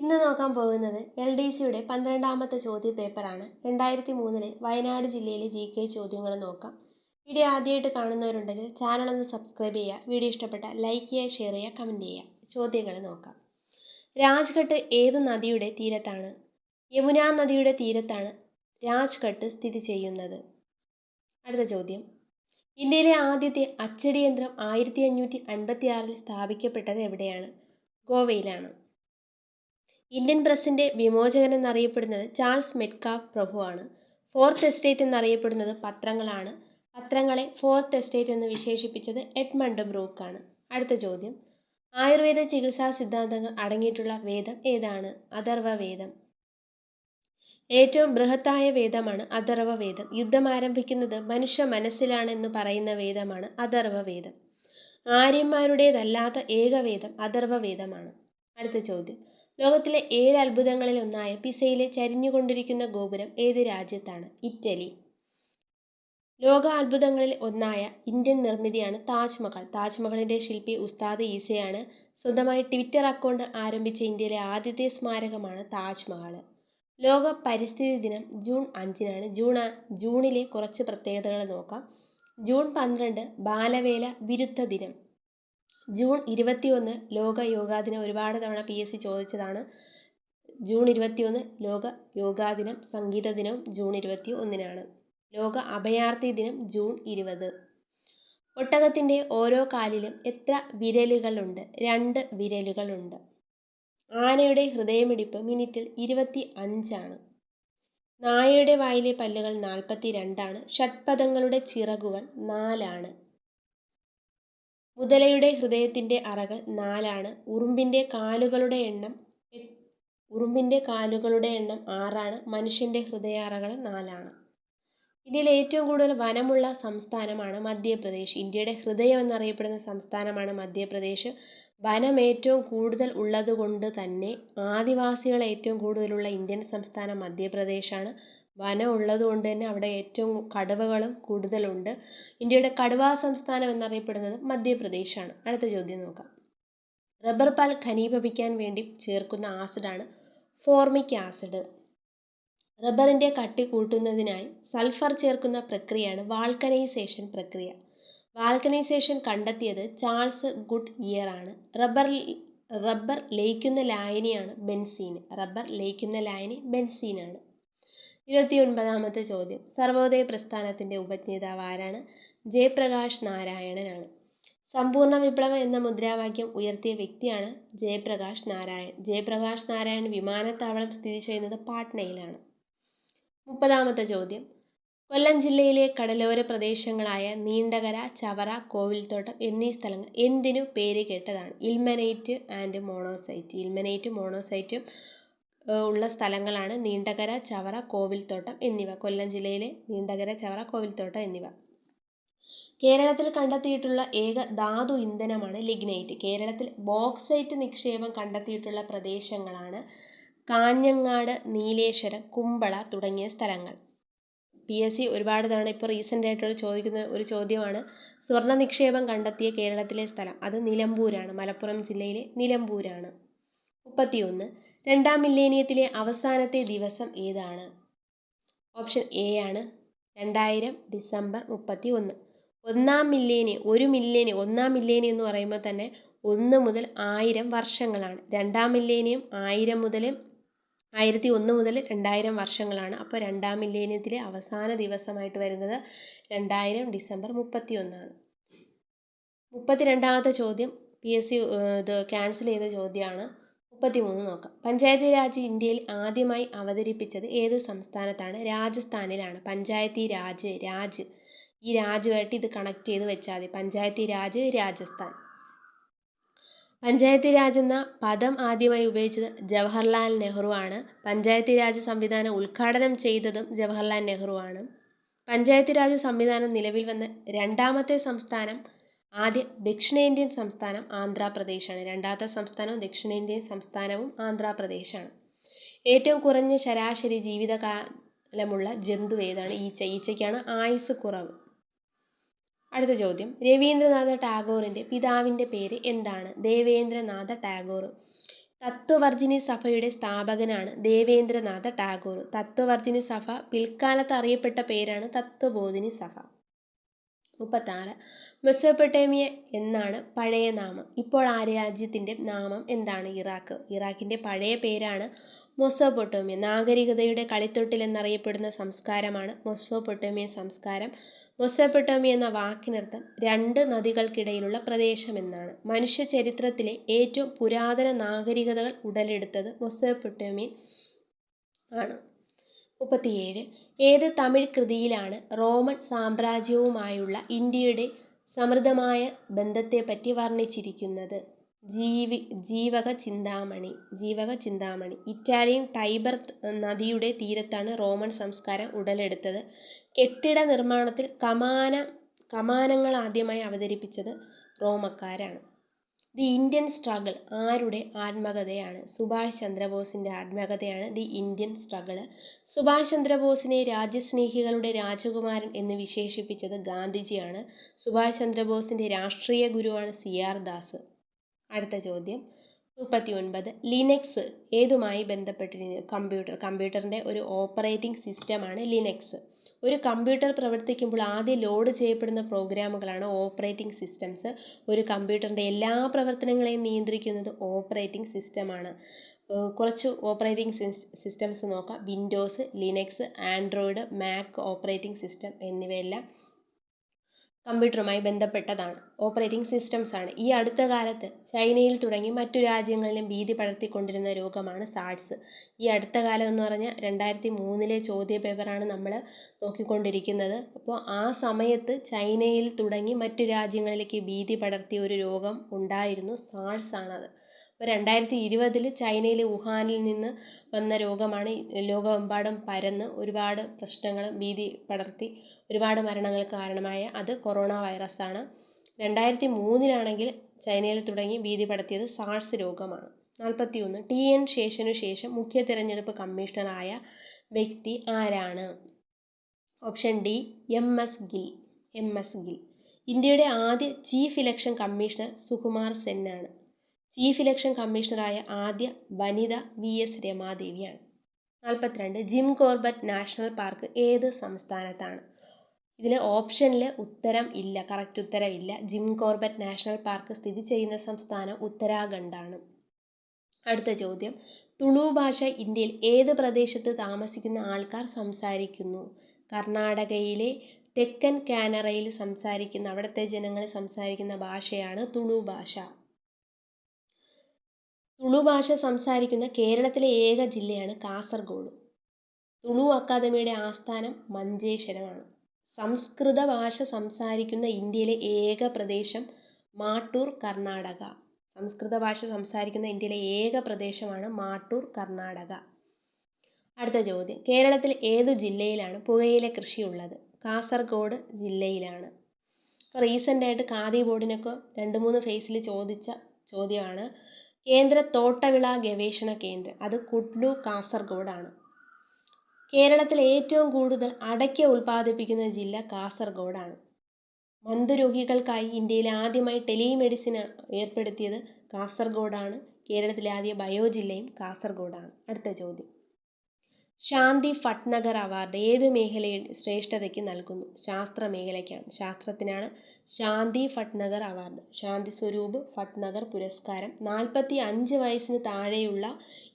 ഇന്ന് നോക്കാൻ പോകുന്നത് എൽ ഡി സിയുടെ പന്ത്രണ്ടാമത്തെ ചോദ്യ പേപ്പറാണ്. രണ്ടായിരത്തി മൂന്നിലെ വയനാട് ജില്ലയിലെ ജി കെ ചോദ്യങ്ങൾ നോക്കാം. വീഡിയോ ആദ്യമായിട്ട് കാണുന്നവരുണ്ടെങ്കിൽ ചാനൽ ഒന്ന് സബ്സ്ക്രൈബ് ചെയ്യുക. വീഡിയോ ഇഷ്ടപ്പെട്ട ലൈക്ക് ചെയ്യുക ഷെയർ ചെയ്യുക കമന്റ് ചെയ്യുക. ചോദ്യങ്ങൾ നോക്കാം. രാജ്ഘട്ട് ഏത് നദിയുടെ തീരത്താണ്? യമുന നദിയുടെ തീരത്താണ് രാജ്ഘട്ട് സ്ഥിതി ചെയ്യുന്നത്. അടുത്ത ചോദ്യം. ഇന്ത്യയിലെ ആദ്യത്തെ അച്ചടി യന്ത്രം ആയിരത്തി അഞ്ഞൂറ്റി അൻപത്തി ആറിൽ സ്ഥാപിക്കപ്പെട്ടത് എവിടെയാണ്? ഗോവയിലാണ്. ഇന്ത്യൻ പ്രസിന്റെ വിമോചകൻ എന്നറിയപ്പെടുന്നത് ചാൾസ് മെറ്റ്കാഫ് പ്രഭുവാണ്. ഫോർത്ത് എസ്റ്റേറ്റ് എന്നറിയപ്പെടുന്നത് പത്രങ്ങളാണ്. പത്രങ്ങളെ ഫോർത്ത് എസ്റ്റേറ്റ് എന്ന് വിശേഷിപ്പിച്ചത് എഡ്മണ്ട് ബ്രൂക്കാണ്. അടുത്ത ചോദ്യം. ആയുർവേദ ചികിത്സാ സിദ്ധാന്തങ്ങൾ അടങ്ങിയിട്ടുള്ള വേദം ഏതാണ്? അഥർവ വേദം. ഏറ്റവും ബൃഹത്തായ വേദമാണ് അഥർവ വേദം. യുദ്ധം ആരംഭിക്കുന്നത് മനുഷ്യ മനസ്സിലാണെന്ന് പറയുന്ന വേദമാണ് അഥർവ വേദം. ആര്യന്മാരുടേതല്ലാത്ത ഏക വേദം അഥർവ വേദമാണ്. അടുത്ത ചോദ്യം. ലോകത്തിലെ ഏഴ് അത്ഭുതങ്ങളിൽ ഒന്നായ പിസയിലെ ചരിഞ്ഞുകൊണ്ടിരിക്കുന്ന ഗോപുരം ഏത് രാജ്യത്താണ്? ഇറ്റലി. ലോക അത്ഭുതങ്ങളിൽ ഒന്നായ ഇന്ത്യൻ നിർമ്മിതിയാണ് താജ്മഹൽ. താജ്മഹലിന്റെ ശില്പി ഉസ്താദ് ഈസയാണ് സ്വന്തമായി ട്വിറ്റർ അക്കൗണ്ട് ആരംഭിച്ച ഇന്ത്യയിലെ ആദ്യത്തെ സ്മാരകമാണ് താജ്മഹൽ. ലോക പരിസ്ഥിതി ദിനം ജൂൺ അഞ്ചിനാണ്. ജൂൺ ജൂണിലെ കുറച്ച് പ്രത്യേകതകൾ നോക്കാം. ജൂൺ പന്ത്രണ്ട് ബാലവേല വിരുദ്ധ ദിനം. ജൂൺ ഇരുപത്തിയൊന്ന് ലോക യോഗാ ദിനം ഒരുപാട് തവണ പി എസ് സി ചോദിച്ചതാണ്. ജൂൺ ഇരുപത്തിയൊന്ന് ലോക യോഗാ ദിനം സംഗീത ദിനവും ജൂൺ ഇരുപത്തി ഒന്നിനാണ് ലോക അഭയാർത്ഥി ദിനം ജൂൺ ഇരുപത്. ഒട്ടകത്തിന്റെ ഓരോ കാലിലും എത്ര വിരലുകളുണ്ട്? രണ്ട് വിരലുകളുണ്ട്. ആനയുടെ ഹൃദയമിടിപ്പ് മിനിറ്റിൽ ഇരുപത്തി അഞ്ചാണ് നായയുടെ വായിലെ പല്ലുകൾ നാൽപ്പത്തി രണ്ടാണ് ഷഡ്പദങ്ങളുടെ ചിറകുകൾ നാലാണ്. മുതലയുടെ ഹൃദയത്തിന്റെ അറകൾ നാലാണ്. ഉറുമ്പിന്റെ കാലുകളുടെ എണ്ണം ഉറുമ്പിന്റെ കാലുകളുടെ എണ്ണം ആറാണ്. മനുഷ്യന്റെ ഹൃദയ അറകൾ നാലാണ്. ഇന്ത്യയിൽ ഏറ്റവും കൂടുതൽ വനമുള്ള സംസ്ഥാനമാണ് മധ്യപ്രദേശ്. ഇന്ത്യയുടെ ഹൃദയം എന്നറിയപ്പെടുന്ന സംസ്ഥാനമാണ് മധ്യപ്രദേശ്. വനം ഏറ്റവും കൂടുതൽ ഉള്ളതുകൊണ്ട് തന്നെ ആദിവാസികൾ ഏറ്റവും കൂടുതലുള്ള ഇന്ത്യൻ സംസ്ഥാനം മധ്യപ്രദേശാണ്. വനം ഉള്ളതുകൊണ്ട് തന്നെ അവിടെ ഏറ്റവും കടുവകളും കൂടുതലുണ്ട്. ഇന്ത്യയുടെ കടുവാ സംസ്ഥാനം എന്നറിയപ്പെടുന്നത് മധ്യപ്രദേശാണ്. അടുത്ത ചോദ്യം നോക്കാം. റബ്ബർ പാൽ ഖനീഭവിക്കാൻ വേണ്ടി ചേർക്കുന്ന ആസിഡാണ് ഫോർമിക് ആസിഡ്. റബ്ബറിന്റെ കട്ടി കൂട്ടുന്നതിനായി സൾഫർ ചേർക്കുന്ന പ്രക്രിയയാണ് വാൾക്കനൈസേഷൻ പ്രക്രിയ. വാൾക്കനൈസേഷൻ കണ്ടെത്തിയത് ചാൾസ് ഗുഡ് ഇയർ ആണ് റബ്ബർ റബ്ബർ ലയിക്കുന്ന ലായനിയാണ് ബെൻസീൻ. റബ്ബർ ലയിക്കുന്ന ലായനി ബെൻസീനാണ്. ഇരുപത്തി ഒൻപതാമത്തെ ചോദ്യം. സർവോദയ പ്രസ്ഥാനത്തിന്റെ ഉപജ്ഞേതാവ് ആരാണ്? ജയപ്രകാശ് നാരായണനാണ്. സമ്പൂർണ വിപ്ലവം എന്ന മുദ്രാവാക്യം ഉയർത്തിയ വ്യക്തിയാണ് ജയപ്രകാശ് നാരായൺ. ജയപ്രകാശ് നാരായൺ വിമാനത്താവളം സ്ഥിതി ചെയ്യുന്നത് പാട്നയിലാണ്. മുപ്പതാമത്തെ ചോദ്യം. കൊല്ലം ജില്ലയിലെ കടലോര പ്രദേശങ്ങളായ നീണ്ടകര ചവറ കോവിൽത്തോട്ടം എന്നീ സ്ഥലങ്ങൾ എന്തിനു പേര് കേട്ടതാണ്? Ilmenite and monazite. ഇൽമനേറ്റ് മോണോസൈറ്റും ഉള്ള സ്ഥലങ്ങളാണ് നീണ്ടകര ചവറ കോവിൽത്തോട്ടം എന്നിവ. കൊല്ലം ജില്ലയിലെ നീണ്ടകര ചവറ കോവിൽത്തോട്ടം എന്നിവ. കേരളത്തിൽ കണ്ടെത്തിയിട്ടുള്ള ഏക ധാതു ഇന്ധനമാണ് ലിഗ്നൈറ്റ്. കേരളത്തിൽ ബോക്സൈറ്റ് നിക്ഷേപം കണ്ടെത്തിയിട്ടുള്ള പ്രദേശങ്ങളാണ് കാഞ്ഞങ്ങാട് നീലേശ്വരം കുമ്പള തുടങ്ങിയ സ്ഥലങ്ങൾ. പി എസ് സി ഒരുപാട് തവണ ഇപ്പോൾ റീസെന്റ് ആയിട്ടുള്ള ചോദിക്കുന്ന ഒരു ചോദ്യമാണ് സ്വർണ നിക്ഷേപം കണ്ടെത്തിയ കേരളത്തിലെ സ്ഥലം. അത് നിലമ്പൂരാണ് മലപ്പുറം ജില്ലയിലെ നിലമ്പൂരാണ്. മുപ്പത്തിയൊന്ന് രണ്ടാം മില്ലേനിയത്തിലെ അവസാനത്തെ ദിവസം ഏതാണ്? ഓപ്ഷൻ എ ആണ്. രണ്ടായിരം ഡിസംബർ മുപ്പത്തി ഒന്ന് ഒന്നാം മില്ലേനിയം ഒരു മില്ലേനിയം ഒന്നാം മില്ലേനിയം എന്ന് പറയുമ്പോൾ തന്നെ ഒന്ന് മുതൽ ആയിരം വർഷങ്ങളാണ്. രണ്ടാം മില്ലേനിയം ആയിരം മുതൽ ആയിരത്തി ഒന്ന് മുതൽ രണ്ടായിരം വർഷങ്ങളാണ്. അപ്പോൾ രണ്ടാം മില്ലേനിയത്തിലെ അവസാന ദിവസമായിട്ട് വരുന്നത് രണ്ടായിരം ഡിസംബർ മുപ്പത്തി ഒന്നാണ് മുപ്പത്തി രണ്ടാമത്തെ ചോദ്യം പി എസ് സി ഇത് ക്യാൻസൽ ചെയ്ത ചോദ്യമാണ്. മുപ്പത്തി മൂന്ന് നോക്കാം. പഞ്ചായത്ത് രാജ് ഇന്ത്യയിൽ ആദ്യമായി അവതരിപ്പിച്ചത് ഏത് സംസ്ഥാനത്താണ്? രാജസ്ഥാനിലാണ്. പഞ്ചായത്തി രാജ് രാജ്. ഈ രാജുമായിട്ട് ഇത് കണക്ട് ചെയ്ത് വെച്ചാൽ മതി. പഞ്ചായത്തി രാജ് രാജസ്ഥാൻ. പഞ്ചായത്തി രാജ് എന്ന പദം ആദ്യമായി ഉപയോഗിച്ചത് ജവഹർലാൽ നെഹ്റു ആണ്. പഞ്ചായത്തി രാജ് സംവിധാനം ഉദ്ഘാടനം ചെയ്തതും ജവഹർലാൽ നെഹ്റു ആണ്. പഞ്ചായത്തി രാജ് സംവിധാനം നിലവിൽ വന്ന രണ്ടാമത്തെ സംസ്ഥാനം ആദ്യ ദക്ഷിണേന്ത്യൻ സംസ്ഥാനം ആന്ധ്രാപ്രദേശാണ്. രണ്ടാമത്തെ സംസ്ഥാനവും ദക്ഷിണേന്ത്യൻ സംസ്ഥാനവും ആന്ധ്രാപ്രദേശാണ്. ഏറ്റവും കുറഞ്ഞ ശരാശരി ജീവിതകാലമുള്ള ജന്തു ഏതാണ്? ഈച്ച. ഈച്ചയ്ക്കാണ് ആയുസ് കുറവ്. അടുത്ത ചോദ്യം. രവീന്ദ്രനാഥ ടാഗോറിന്റെ പിതാവിന്റെ പേര് എന്താണ്? ദേവേന്ദ്രനാഥ ടാഗോർ. തത്വവർജിനി സഭയുടെ സ്ഥാപകനാണ് ദേവേന്ദ്രനാഥ ടാഗോർ. തത്വവർജിനി സഭ പിൽക്കാലത്ത് അറിയപ്പെട്ട പേരാണ് തത്വബോധിനി സഭ. മുപ്പത്താറ്. മെസോപ്പൊട്ടേമിയ എന്നാണ് പഴയ നാമം. ഇപ്പോൾ ആ രാജ്യത്തിന്റെ നാമം എന്താണ്? ഇറാഖ്. ഇറാഖിന്റെ പഴയ പേരാണ് മൊസോപൊട്ടോമിയ നാഗരികതയുടെ കളിത്തൊട്ടിൽ എന്നറിയപ്പെടുന്ന സംസ്കാരമാണ് മൊസോപൊട്ടോമിയ സംസ്കാരം. മൊസോപൊട്ടോമിയ എന്ന വാക്കിനർത്ഥം രണ്ട് നദികൾക്കിടയിലുള്ള പ്രദേശം എന്നാണ്. മനുഷ്യ ചരിത്രത്തിലെ ഏറ്റവും പുരാതന നാഗരികതകൾ ഉടലെടുത്തത് മൊസോപൊട്ടോമിയ ആണ്. മുപ്പത്തിയേഴ്. ഏത് തമിഴ് കൃതിയിലാണ് റോമൻ സാമ്രാജ്യവുമായുള്ള ഇന്ത്യയുടെ സമൃദ്ധമായ ബന്ധത്തെപ്പറ്റി വർണിച്ചിരിക്കുന്നത്? ജീവി ജീവക ചിന്താമണി ജീവക ചിന്താമണി. ഇറ്റാലിയൻ ടൈബർ നദിയുടെ തീരത്താണ് റോമൻ സംസ്കാരം ഉടലെടുത്തത്. കെട്ടിട നിർമ്മാണത്തിൽ കമാന കമാനങ്ങൾ ആദ്യമായി അവതരിപ്പിച്ചത് റോമക്കാരാണ്. ദി ഇന്ത്യൻ സ്ട്രഗിൾ ആരുടെ ആത്മകഥയാണ്? സുഭാഷ് ചന്ദ്രബോസിന്റെ ആത്മകഥയാണ് ദി ഇന്ത്യൻ സ്ട്രഗിൾ സുഭാഷ് ചന്ദ്രബോസിനെ രാജ്യസ്നേഹികളുടെ രാജകുമാരൻ എന്ന് വിശേഷിപ്പിച്ചത് ഗാന്ധിജിയാണ്. സുഭാഷ് ചന്ദ്രബോസിന്റെ രാഷ്ട്രീയ ഗുരുവാണ് സി ആർ ദാസ്. അടുത്ത ചോദ്യം. മുപ്പത്തി ഒൻപത് ലിനക്സ് ഏതുമായി ബന്ധപ്പെട്ടിരിക്കുന്നു? കമ്പ്യൂട്ടർ. കമ്പ്യൂട്ടറിന്റെ ഒരു ഓപ്പറേറ്റിംഗ് സിസ്റ്റമാണ് ലിനക്സ് ഒരു കമ്പ്യൂട്ടർ പ്രവർത്തിക്കുമ്പോൾ ആദ്യം ലോഡ് ചെയ്യപ്പെടുന്ന പ്രോഗ്രാമുകളാണ് ഓപ്പറേറ്റിംഗ് സിസ്റ്റംസ് ഒരു കമ്പ്യൂട്ടറിന്റെ എല്ലാ പ്രവർത്തനങ്ങളെയും നിയന്ത്രിക്കുന്നത് ഓപ്പറേറ്റിംഗ് സിസ്റ്റമാണ് കുറച്ച് ഓപ്പറേറ്റിംഗ് സിസ്റ്റംസ് നോക്കാം. Windows Linux Android Mac operating system എന്നിവയെല്ലാം കമ്പ്യൂട്ടറുമായി ബന്ധപ്പെട്ടതാണ്. ഓപ്പറേറ്റിംഗ് സിസ്റ്റംസ് ആണ്. ഈ അടുത്ത കാലത്ത് ചൈനയിൽ തുടങ്ങി മറ്റു രാജ്യങ്ങളിലും ഭീതി പടർത്തിക്കൊണ്ടിരുന്ന രോഗമാണ് സാഡ്സ്. ഈ അടുത്ത കാലം എന്ന് പറഞ്ഞാൽ രണ്ടായിരത്തി മൂന്നിലെ ചോദ്യ പേപ്പറാണ് നമ്മൾ നോക്കിക്കൊണ്ടിരിക്കുന്നത്. അപ്പോൾ ആ സമയത്ത് ചൈനയിൽ തുടങ്ങി മറ്റു രാജ്യങ്ങളിലേക്ക് ഭീതി പടർത്തിയ ഒരു രോഗം ഉണ്ടായിരുന്നു സാർസ് ആണത്. രണ്ടായിരത്തി ഇരുപതിൽ ചൈനയിലെ വുഹാനിൽ നിന്ന് വന്ന രോഗമാണ് ലോകമെമ്പാടും പരന്ന് ഒരുപാട് പ്രശ്നങ്ങൾ ഭീതി പടർത്തി ഒരുപാട് മരണങ്ങൾക്ക് കാരണമായ അത് കൊറോണ ആണ് രണ്ടായിരത്തി മൂന്നിലാണെങ്കിൽ ചൈനയിൽ തുടങ്ങി ഭീതി പടർത്തിയത് സാഴ്സ് രോഗമാണ്. നാൽപ്പത്തി ഒന്ന് ടി എൻ ശേഷനു ശേഷം മുഖ്യ തിരഞ്ഞെടുപ്പ് കമ്മീഷണറായ വ്യക്തി ആരാണ്? Option D M S Gill M S Gill. ഇന്ത്യയുടെ ആദ്യ ചീഫ് ഇലക്ഷൻ കമ്മീഷണർ സുകുമാർ സെന്നാണ്. ചീഫ് ഇലക്ഷൻ കമ്മീഷണറായ ആദ്യ വനിത വി എസ് രമാദേവിയാണ്. നാൽപ്പത്തിരണ്ട് ജിം കോർബറ്റ് നാഷണൽ പാർക്ക് ഏത് സംസ്ഥാനത്താണ്? ഇതിലെ ഓപ്ഷനിൽ ഉത്തരം ഇല്ല കറക്റ്റ് ഉത്തരം ഇല്ല. ജിം കോർബറ്റ് നാഷണൽ പാർക്ക് സ്ഥിതി ചെയ്യുന്ന സംസ്ഥാനം ഉത്തരാഖണ്ഡാണ്. അടുത്ത ചോദ്യം. തുളു ഭാഷ ഇന്ത്യയിൽ ഏത് പ്രദേശത്ത് താമസിക്കുന്ന ആൾക്കാർ സംസാരിക്കുന്നു? കർണാടകയിലെ തെക്കൻ കാനറയിൽ സംസാരിക്കുന്ന അവിടുത്തെ ജനങ്ങൾ സംസാരിക്കുന്ന ഭാഷയാണ് തുളു ഭാഷ. തുളു ഭാഷ സംസാരിക്കുന്ന കേരളത്തിലെ ഏക ജില്ലയാണ് കാസർഗോഡ്. തുളു അക്കാദമിയുടെ ആസ്ഥാനം മഞ്ചേശ്വരമാണ്. സംസ്കൃത ഭാഷ സംസാരിക്കുന്ന ഇന്ത്യയിലെ ഏക പ്രദേശം മാട്ടൂർ കർണാടക. സംസ്കൃത ഭാഷ സംസാരിക്കുന്ന ഇന്ത്യയിലെ ഏക പ്രദേശമാണ് മാട്ടൂർ കർണാടക. അടുത്ത ചോദ്യം. കേരളത്തിൽ ഏതു ജില്ലയിലാണ് പുകയില കൃഷി ഉള്ളത് കാസർഗോഡ് ജില്ലയിലാണ്. ഇപ്പോൾ റീസെന്റായിട്ട് ഖാദി ബോർഡിനൊക്കെ രണ്ട് മൂന്ന് ഫേസിൽ ചോദിച്ച ചോദ്യമാണ് കേന്ദ്ര തോട്ടവിള ഗവേഷണ കേന്ദ്രം. അത് കുഡ്ലു കാസർഗോഡാണ്. കേരളത്തിൽ ഏറ്റവും കൂടുതൽ അടയ്ക്ക ഉൽപ്പാദിപ്പിക്കുന്ന ജില്ല കാസർഗോഡാണ്. മന്ദരോഗികൾക്കായി ഇന്ത്യയിൽ ആദ്യമായി ടെലിമെഡിസിൻ ഏർപ്പെടുത്തിയത് കാസർഗോഡാണ്. കേരളത്തിലെ ആദ്യ ബയോ ജില്ലയും കാസർഗോഡാണ്. അടുത്ത ചോദ്യം. ശാന്തി ഫട്നഗർ അവാർഡ് ഏത് മേഖലയിൽ ശ്രേഷ്ഠതയ്ക്ക് നൽകുന്നു? ശാസ്ത്ര മേഖലയ്ക്കാണ് ശാസ്ത്രത്തിനാണ് ശാന്തി ഫട്നഗർ അവാർഡ്. ശാന്തി സ്വരൂപ് ഫട്നഗർ പുരസ്കാരം. നാൽപ്പത്തി അഞ്ച് വയസ്സിന് താഴെയുള്ള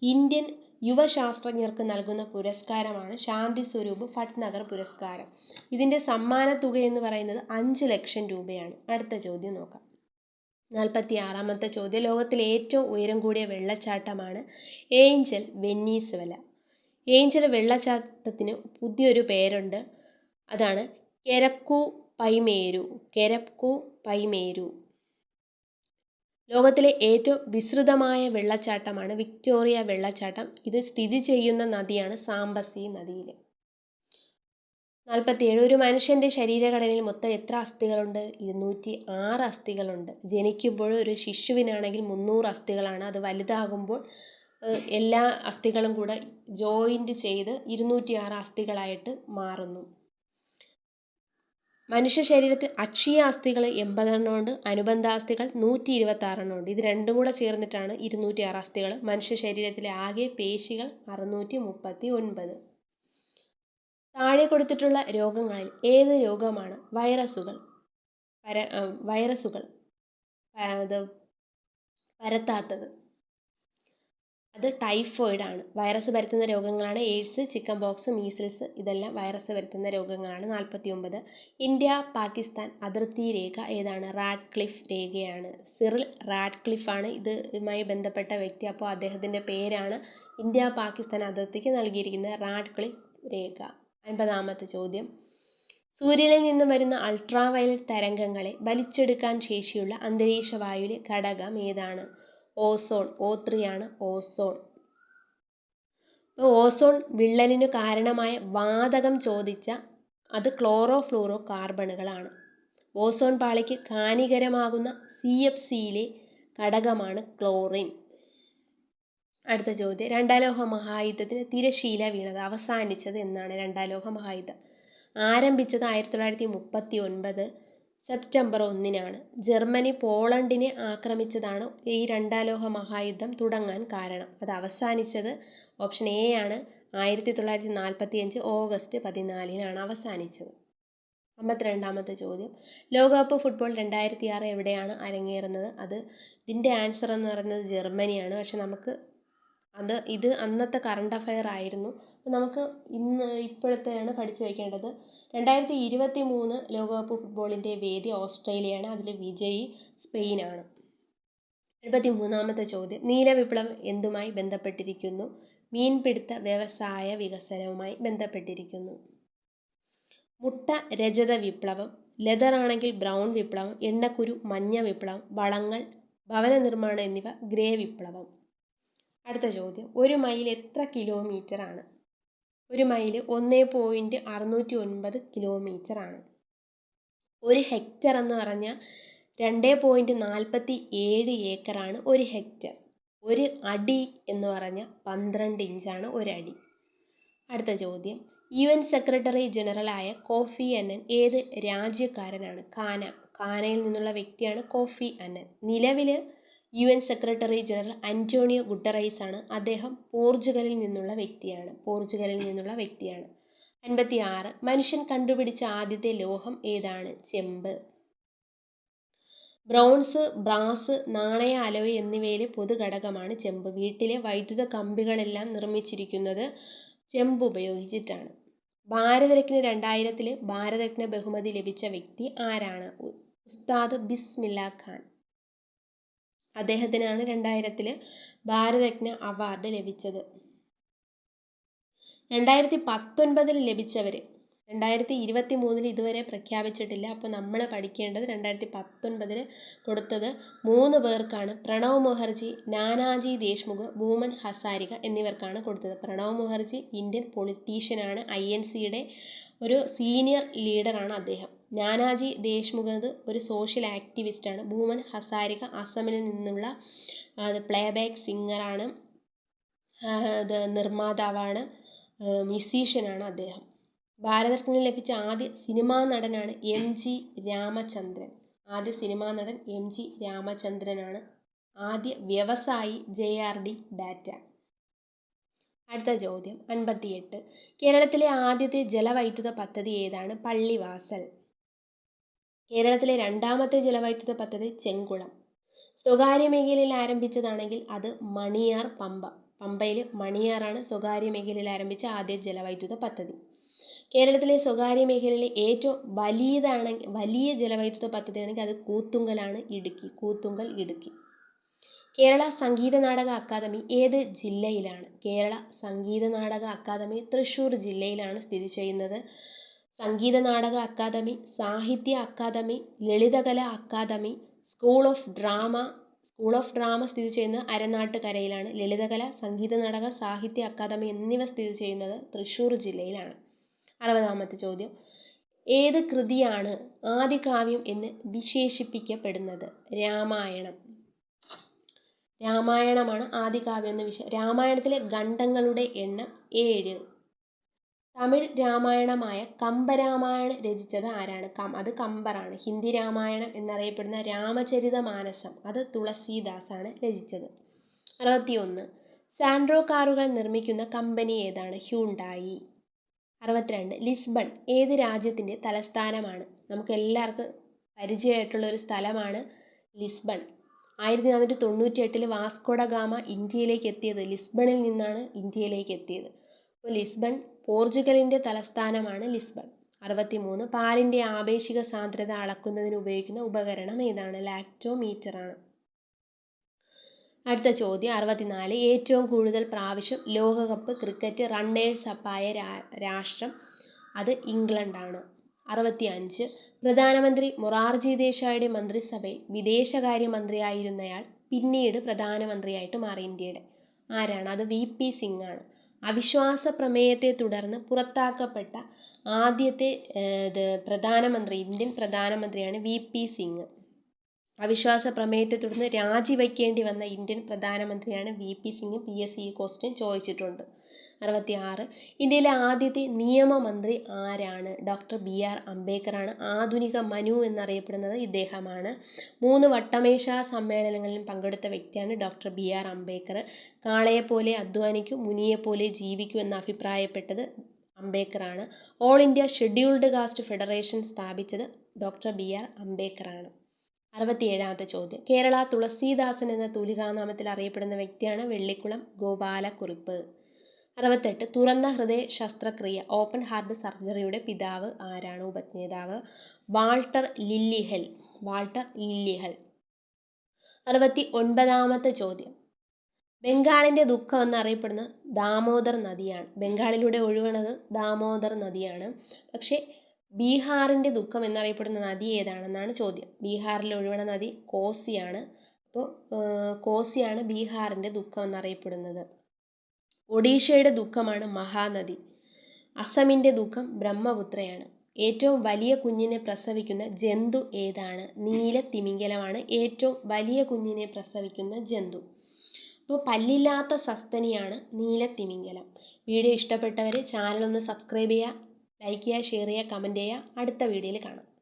ഇന്ത്യൻ യുവശാസ്ത്രജ്ഞർക്ക് നൽകുന്ന പുരസ്കാരമാണ് ശാന്തി സ്വരൂപ് ഫട്നഗർ പുരസ്കാരം. ഇതിന്റെ സമ്മാന തുക എന്ന് പറയുന്നത് അഞ്ച് ലക്ഷം രൂപയാണ്. അടുത്ത ചോദ്യം നോക്കാം. നാൽപ്പത്തി ആറാമത്തെ ചോദ്യം. ലോകത്തിലെ ഏറ്റവും ഉയരം കൂടിയ വെള്ളച്ചാട്ടമാണ് ഏഞ്ചൽ വെന്നീസുവല ഏഞ്ചൽ വെള്ളച്ചാട്ടത്തിന് പുതിയൊരു പേരുണ്ട്. അതാണ് കെരക്കു പൈമേരു കെരക്കു പൈമേരു. ലോകത്തിലെ ഏറ്റവും വിസ്തൃതമായ വെള്ളച്ചാട്ടമാണ് വിക്ടോറിയ വെള്ളച്ചാട്ടം. ഇത് സ്ഥിതി ചെയ്യുന്ന നദിയാണ് സാമ്പസി നദിയിൽ നാൽപ്പത്തിയേഴ് ഒരു മനുഷ്യന്റെ ശരീരഘടനയിൽ മൊത്തം എത്ര അസ്ഥികളുണ്ട്? ഇരുന്നൂറ്റി ആറ് അസ്ഥികളുണ്ട്. ജനിക്കുമ്പോൾ ഒരു ശിശുവിനാണെങ്കിൽ മുന്നൂറ് അസ്ഥികളാണ്. അത് വലുതാകുമ്പോൾ എല്ലാ അസ്ഥികളും കൂടെ ജോയിന്റ് ചെയ്ത് ഇരുന്നൂറ്റി ആറ് അസ്ഥികളായിട്ട് മാറുന്നു. മനുഷ്യ ശരീരത്തിൽ അക്ഷീയ അസ്ഥികൾ എൺപതെണ്ണം ഉണ്ട് അനുബന്ധാസ്ഥികൾ നൂറ്റി ഇരുപത്തി ആറെണ്ണം ഉണ്ട്. ഇത് രണ്ടും കൂടെ ചേർന്നിട്ടാണ് ഇരുന്നൂറ്റി ആറ് അസ്ഥികൾ. മനുഷ്യ ശരീരത്തിലെ ആകെ പേശികൾ അറുന്നൂറ്റി മുപ്പത്തി ഒൻപത് താഴെ കൊടുത്തിട്ടുള്ള രോഗങ്ങളിൽ ഏത് രോഗമാണ്? വൈറസുകൾ. പര വൈറസുകൾ. അത് പരത്താത്തത്. അത് ടൈഫോയിഡ് ആണ്. വൈറസ് പരത്തുന്ന രോഗങ്ങളാണ് എയ്ഡ്സ് ചിക്കൻ ബോക്സ് മീസിൽസ് ഇതെല്ലാം വൈറസ് പരത്തുന്ന രോഗങ്ങളാണ്. നാൽപ്പത്തി ഒമ്പത് ഇന്ത്യ പാകിസ്ഥാൻ അതിർത്തി രേഖ ഏതാണ്? റാഡ്ക്ലിഫ് രേഖയാണ്. സിറിൽ റാഡ്ക്ലിഫ് ആണ്. ഇതുമായി ബന്ധപ്പെട്ട വ്യക്തി. അപ്പോൾ അദ്ദേഹത്തിന്റെ പേരാണ് ഇന്ത്യ പാകിസ്ഥാൻ അതിർത്തിക്ക് നൽകിയിരിക്കുന്നത് റാഡ്ക്ലിഫ് രേഖ. അൻപതാമത്തെ ചോദ്യം. സൂര്യനിൽ നിന്ന് വരുന്ന അൾട്രാവയലറ്റ് തരംഗങ്ങളെ വലിച്ചെടുക്കാൻ ശേഷിയുള്ള അന്തരീക്ഷ വായുവിലെ ഘടകം ഏതാണ്? ഓസോൺ ഓ ത്രീ ആണ് ഓസോൺ. ഓസോൺ വിള്ളലിന് കാരണമായ വാതകം ചോദിച്ച അത് ക്ലോറോ ഫ്ലൂറോ കാർബണുകളാണ് ഓസോൺ പാളിക്ക് ഹാനികരമാകുന്ന സി എഫ് സിയിലെ ഘടകമാണ് ക്ലോറിൻ. അടുത്ത ചോദ്യം. രണ്ടാം ലോക മഹായുദ്ധത്തിന് തിരശീല വീണത് അവസാനിച്ചത് എന്നാണ് രണ്ടാം ലോക മഹായുദ്ധം. ആരംഭിച്ചത് ആയിരത്തി തൊള്ളായിരത്തി മുപ്പത്തി ഒൻപത് സെപ്റ്റംബർ ഒന്നിനാണ്. ജർമ്മനി പോളണ്ടിനെ ആക്രമിച്ചതാണ് ഈ രണ്ടാം ലോക മഹായുദ്ധം തുടങ്ങാൻ കാരണം. അത് അവസാനിച്ചത് ഓപ്ഷൻ എ ആണ്. ആയിരത്തി തൊള്ളായിരത്തി നാൽപ്പത്തി അഞ്ച് ഓഗസ്റ്റ് പതിനാലിനാണ് അവസാനിച്ചത്. അമ്പത്തിരണ്ടാമത്തെ ചോദ്യം. ലോകകപ്പ് ഫുട്ബോൾ രണ്ടായിരത്തി ആറ് എവിടെയാണ് അരങ്ങേറുന്നത്? അത് ഇതിന്റെ ആൻസർ എന്ന് പറയുന്നത് ജർമ്മനിയാണ്. പക്ഷെ നമുക്ക് അത് ഇത് അന്നത്തെ കറണ്ട് അഫയർ ആയിരുന്നു. നമുക്ക് ഇന്ന് ഇപ്പോഴത്തെയാണ് പഠിച്ചു വയ്ക്കേണ്ടത് രണ്ടായിരത്തി ഇരുപത്തി മൂന്ന് ലോകകപ്പ് ഫുട്ബോളിന്റെ വേദി ഓസ്ട്രേലിയയാണ്. അതിൽ വിജയി സ്പെയിനാണ്. എഴുപത്തി മൂന്നാമത്തെ ചോദ്യം. നീല വിപ്ലവം എന്തുമായി ബന്ധപ്പെട്ടിരിക്കുന്നു? മീൻപിടുത്ത വ്യവസായ വികസനവുമായി ബന്ധപ്പെട്ടിരിക്കുന്നു. മുട്ട രജത വിപ്ലവം ലെതർ ആണെങ്കിൽ ബ്രൗൺ വിപ്ലവം എണ്ണക്കുരു മഞ്ഞ വിപ്ലവം വളങ്ങൾ ഭവന നിർമ്മാണം എന്നിവ ഗ്രേ വിപ്ലവം. അടുത്ത ചോദ്യം. ഒരു മൈൽ എത്ര കിലോമീറ്റർ ആണ്? ഒരു മൈൽ ഒന്ന് പോയിന്റ് അറുന്നൂറ്റി ഒൻപത് കിലോമീറ്റർ ആണ്. ഒരു ഹെക്ടർ എന്ന് പറഞ്ഞാൽ രണ്ട് പോയിന്റ് നാൽപ്പത്തി ഏഴ് ഏക്കറാണ് ഒരു ഹെക്ടർ ഒരു അടി എന്ന് പറഞ്ഞാൽ പന്ത്രണ്ട് ഇഞ്ചാണ് അടി. അടുത്ത ചോദ്യം. യു എൻ സെക്രട്ടറി ജനറലായ കോഫി അന്നൻ ഏത് രാജ്യക്കാരനാണ്? കാന. കാനയിൽ നിന്നുള്ള വ്യക്തിയാണ് കോഫി അന്നൻ. നിലവിൽ U N secretary general Antonio Guterres ആണ് അദ്ദേഹം പോർച്ചുഗലിൽ നിന്നുള്ള വ്യക്തിയാണ് പോർച്ചുഗലിൽ നിന്നുള്ള വ്യക്തിയാണ്. അൻപത്തി ആറ് മനുഷ്യൻ കണ്ടുപിടിച്ച ആദ്യത്തെ ലോഹം ഏതാണ്? ചെമ്പ്. ബ്രോൺസ് ബ്രാസ് നാണയ അലോയ് എന്നിവയിലെ പൊതുഘടകമാണ് ചെമ്പ്. വീട്ടിലെ വൈദ്യുത കമ്പികളെല്ലാം നിർമ്മിച്ചിരിക്കുന്നത് ചെമ്പ് ഉപയോഗിച്ചിട്ടാണ്. ഭാരതരത്ന രണ്ടായിരത്തിൽ ഭാരതരത്ന ബഹുമതി ലഭിച്ച വ്യക്തി ആരാണ്? ഉസ്താദ് ബിസ്മില്ല ഖാൻ. അദ്ദേഹത്തിനാണ് രണ്ടായിരത്തിൽ ഭാരതരത്ന അവാർഡ് ലഭിച്ചത്. രണ്ടായിരത്തി പത്തൊൻപതിൽ ലഭിച്ചവർ രണ്ടായിരത്തി ഇരുപത്തി മൂന്നിൽ ഇതുവരെ പ്രഖ്യാപിച്ചിട്ടില്ല. അപ്പോൾ നമ്മൾ പഠിക്കേണ്ടത് രണ്ടായിരത്തി പത്തൊൻപതിൽ കൊടുത്തത് മൂന്ന് പേർക്കാണ്. പ്രണവ് മുഖർജി നാനാജി ദേശ്മുഖ് ഭൂമൻ ഹസാരിക എന്നിവർക്കാണ് കൊടുത്തത്. പ്രണവ് മുഖർജി ഇന്ത്യൻ പൊളിറ്റീഷ്യനാണ്. ഐ എൻ സിയുടെ ഒരു സീനിയർ ലീഡറാണ് അദ്ദേഹം. നാനാജി ദേശ്മുഖ് ഒരു സോഷ്യൽ ആക്ടിവിസ്റ്റാണ് ഭൂമൻ ഹസാരിക അസമിൽ നിന്നുള്ള പ്ലേബാക്ക് സിംഗറാണ് ഇത് നിർമ്മാതാവാണ്. മ്യൂസീഷ്യനാണ് അദ്ദേഹം. ഭാരതരത്ന ലഭിച്ച ആദ്യ സിനിമാ നടനാണ് എം ജി രാമചന്ദ്രൻ. ആദ്യ സിനിമാ നടൻ എം ജി രാമചന്ദ്രനാണ് ആദ്യ വ്യവസായി ജെ ആർ ഡി ഡാറ്റ അടുത്ത ചോദ്യം അൻപത്തിയെട്ട്. കേരളത്തിലെ ആദ്യത്തെ ജലവൈദ്യുത പദ്ധതി ഏതാണ്? പള്ളിവാസൽ. കേരളത്തിലെ രണ്ടാമത്തെ ജലവൈദ്യുത പദ്ധതി ചെങ്കുളം. സ്വകാര്യ മേഖലയിൽ ആരംഭിച്ചതാണെങ്കിൽ അത് മണിയാർ പമ്പ. പമ്പയിൽ മണിയാറാണ് സ്വകാര്യ മേഖലയിൽ ആരംഭിച്ച ആദ്യ ജലവൈദ്യുത പദ്ധതി. കേരളത്തിലെ സ്വകാര്യ മേഖലയിലെ ഏറ്റവും വലിയതാണെങ്കിൽ വലിയ ജലവൈദ്യുത പദ്ധതിയാണെങ്കിൽ അത് കൂത്തുങ്കലാണ് ഇടുക്കി കൂത്തുങ്കൽ ഇടുക്കി. കേരള സംഗീത നാടക അക്കാദമി ഏത് ജില്ലയിലാണ്? കേരള സംഗീത നാടക അക്കാദമി തൃശ്ശൂർ ജില്ലയിലാണ് സ്ഥിതി ചെയ്യുന്നത്. Sangeet Natak academy Sahitya academy Lalit Kala academy school of drama school of drama സ്ഥിതി ചെയ്യുന്നത് അരനാട്ടുകരയിലാണ്. ലളിതകല സംഗീത നാടക സാഹിത്യ അക്കാദമി എന്നിവ സ്ഥിതി ചെയ്യുന്നത് തൃശ്ശൂർ ജില്ലയിലാണ്. അറുപതാമത്തെ ചോദ്യം. ഏത് കൃതിയാണ് ആദികാവ്യം എന്ന് വിശേഷിപ്പിക്കപ്പെടുന്നത്? രാമായണം. രാമായണമാണ് ആദികാവ്യം എന്ന് വിശ രാമായണത്തിലെ ഖണ്ഡങ്ങളുടെ എണ്ണം ഏഴ്. തമിഴ് രാമായണമായ കമ്പരാമായണം രചിച്ചത് ആരാണ്? കം അത് കമ്പറാണ്. ഹിന്ദി രാമായണം എന്നറിയപ്പെടുന്ന രാമചരിതമാനസം അത് തുളസീദാസാണ് രചിച്ചത്. അറുപത്തിയൊന്ന്. സാൻഡ്രോ കാറുകൾ നിർമ്മിക്കുന്ന കമ്പനി ഏതാണ്? ഹ്യൂണ്ടായി. അറുപത്തിരണ്ട്. ലിസ്ബൺ ഏത് രാജ്യത്തിന്റെ തലസ്ഥാനമാണ്? നമുക്ക് എല്ലാവർക്കും പരിചയമായിട്ടുള്ള ഒരു സ്ഥലമാണ് ലിസ്ബൺ. ആയിരത്തി നാനൂറ്റി തൊണ്ണൂറ്റി എട്ടിൽ വാസ്കോഡ ഗാമ ഇന്ത്യയിലേക്ക് എത്തിയത് ലിസ്ബണിൽ നിന്നാണ് ഇന്ത്യയിലേക്ക് എത്തിയത്. അപ്പോൾ ലിസ്ബൺ പോർച്ചുഗലിന്റെ തലസ്ഥാനമാണ് ലിസ്ബൺ. അറുപത്തിമൂന്ന് പാലിന്റെ ആപേക്ഷിക സാന്ദ്രത അളക്കുന്നതിന് ഉപയോഗിക്കുന്ന ഉപകരണം ഏതാണ്? ലാക്ടോമീറ്റർ ആണ് അടുത്ത ചോദ്യം അറുപത്തിനാല്. ഏറ്റവും കൂടുതൽ പ്രാവശ്യം ലോകകപ്പ് ക്രിക്കറ്റ് റണ്ണേഴ്സ് അപ്പായ രാഷ്ട്രം അത് ഇംഗ്ലണ്ടാണ്. അറുപത്തി അഞ്ച് പ്രധാനമന്ത്രി മൊറാർജി ദേശായിയുടെ മന്ത്രിസഭയിൽ വിദേശകാര്യമന്ത്രിയായിരുന്നയാൾ പിന്നീട് പ്രധാനമന്ത്രിയായിട്ട് മാറി ഇന്ത്യയുടെ. ആരാണ്? അത് വി പി സിംഗ് ആണ്. അവിശ്വാസ പ്രമേയത്തെ തുടർന്ന് പുറത്താക്കപ്പെട്ട ആദ്യത്തെ ഇത് പ്രധാനമന്ത്രി ഇന്ത്യൻ പ്രധാനമന്ത്രിയാണ് വി പി സിംഗ്. അവിശ്വാസ പ്രമേയത്തെ തുടർന്ന് രാജിവയ്ക്കേണ്ടി വന്ന ഇന്ത്യൻ പ്രധാനമന്ത്രിയാണ് V P Singh. P S C question ചോദിച്ചിട്ടുണ്ട്. അറുപത്തി ആറ് ഇന്ത്യയിലെ ആദ്യത്തെ നിയമമന്ത്രി ആരാണ്? ഡോക്ടർ ബി ആർ അംബേദ്കറാണ്. ആധുനിക മനു എന്നറിയപ്പെടുന്നത് ഇദ്ദേഹമാണ്. മൂന്ന് വട്ടമേശ സമ്മേളനങ്ങളിൽ പങ്കെടുത്ത വ്യക്തിയാണ് ഡോക്ടർ ബി ആർ അംബേദ്കർ. കാളയെപ്പോലെ അധ്വാനിക്കൂ മുനിയെപ്പോലെ ജീവിക്കൂ എന്ന് അഭിപ്രായപ്പെട്ടത് അംബേദ്കറാണ്. All India scheduled caste federation സ്ഥാപിച്ചത് ഡോക്ടർ ബി ആർ അംബേദ്കറാണ്. അറുപത്തിയേഴാമത്തെ ചോദ്യം. കേരള തുളസീദാസൻ എന്ന തൂലികാനാമത്തിൽ അറിയപ്പെടുന്ന വ്യക്തിയാണ് വെള്ളിക്കുളം ഗോപാലക്കുറിപ്പ്. അറുപത്തെട്ട്. തുറന്ന ഹൃദയ ശസ്ത്രക്രിയ ഓപ്പൺ ഹാർട്ട് സർജറിയുടെ പിതാവ് ആരാണ്? ഉപജ്ഞേതാവ് വാൾട്ടർ ലില്ലിഹൽ. Walter Lillehei. അറുപത്തി ഒൻപതാമത്തെ ചോദ്യം. ബംഗാളിന്റെ ദുഃഖം എന്നറിയപ്പെടുന്ന ദാമോദർ നദിയാണ്. ബംഗാളിലൂടെ ഒഴുകുന്നത് ദാമോദർ നദിയാണ്. പക്ഷേ ബീഹാറിന്റെ ദുഃഖം എന്നറിയപ്പെടുന്ന നദി ഏതാണെന്നാണ് ചോദ്യം. ബീഹാറിൽ ഒഴുകണ നദി കോസിയാണ്. അപ്പോൾ കോസിയാണ് ബീഹാറിന്റെ ദുഃഖം എന്നറിയപ്പെടുന്നത്. ഒഡീഷയുടെ ദുഃഖമാണ് മഹാനദി. അസമിന്റെ ദുഃഖം ബ്രഹ്മപുത്രയാണ്. ഏറ്റവും വലിയ കുഞ്ഞിനെ പ്രസവിക്കുന്ന ജന്തു ഏതാണ്? നീല തിമിംഗലമാണ് ഏറ്റവും വലിയ കുഞ്ഞിനെ പ്രസവിക്കുന്ന ജന്തു. അപ്പോൾ പല്ലില്ലാത്ത സസ്തനിയാണ് നീല തിമിംഗലം. വീഡിയോ ഇഷ്ടപ്പെട്ടവർ ചാനൽ ഒന്ന് സബ്സ്ക്രൈബ് ചെയ്യുക ലൈക്ക് ചെയ്യുക ഷെയർ ചെയ്യുക കമന്റ് ചെയ്യുക. അടുത്ത വീഡിയോയിൽ കാണാം.